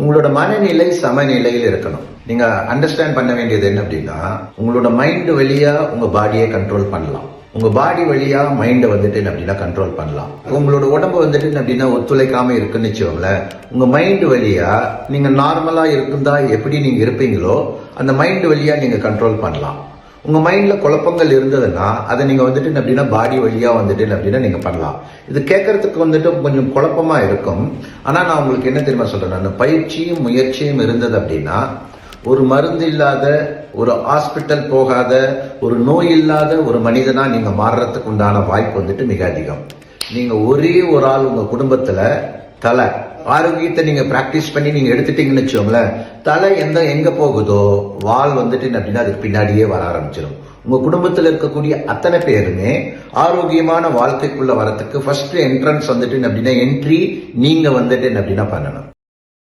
உங்களோட மனநிலை சமநிலையில் இருக்கணும். நீங்க அண்டர்ஸ்டாண்ட் பண்ண வேண்டியது என்ன அப்படின்னா உங்களோட மைண்டு வழியா உங்க பாடியை கண்ட்ரோல் பண்ணலாம். உங்க பாடி வழியா மைண்டை வந்துட்டு என்ன அப்படின்னா கண்ட்ரோல் பண்ணலாம். உங்களோட உடம்பு வந்துட்டு என்ன அப்படின்னா ஒத்துழைக்காம இருக்குன்னு வச்சுக்கோங்களேன். உங்க மைண்டு வழியா நீங்க நார்மலா இருந்தா எப்படி நீங்க இருப்பீங்களோ அந்த மைண்டு வழியா நீங்க கண்ட்ரோல் பண்ணலாம். உங்கள் மைண்டில் குழப்பங்கள் இருந்ததுன்னா அதை நீங்கள் வந்துட்டு என்ன அப்படின்னா பாடி வழியாக வந்துட்டு என்ன அப்படின்னா நீங்கள் பண்ணலாம். இது கேட்கறதுக்கு வந்துட்டு கொஞ்சம் குழப்பமாக இருக்கும். ஆனால் நான் உங்களுக்கு என்ன தெரியுமா சொல்கிறேன் நான் பயிற்சியும் முயற்சியும் இருந்தது அப்படின்னா ஒரு மருந்து இல்லாத ஒரு ஹாஸ்பிட்டல் போகாத ஒரு நோய் இல்லாத ஒரு மனிதனாக நீங்கள் மாறுறதுக்கு உண்டான வாய்ப்பு வந்துட்டு மிக அதிகம். நீங்கள் ஒரே ஒரு ஆள் உங்கள் குடும்பத்தில் தலை. ஆரோக்கியத்தை நீங்க பிராக்டிஸ் பண்ணி நீங்க எடுத்துட்டீங்கன்னு வச்சுக்கோங்களேன் தலை எந்த எங்க போகுதோ வால் வந்துட்டு அப்படின்னா அதுக்கு பின்னாடியே வர ஆரம்பிச்சிடும் உங்க குடும்பத்தில் இருக்கக்கூடிய அத்தனை பேருமே ஆரோக்கியமான வாழ்க்கைக்குள்ள வரத்துக்கு ஃபர்ஸ்ட் என்ட்ரன்ஸ் வந்துட்டு அப்படின்னா என்ட்ரி நீங்க வந்துட்டு அப்படின்னா பண்ணணும்.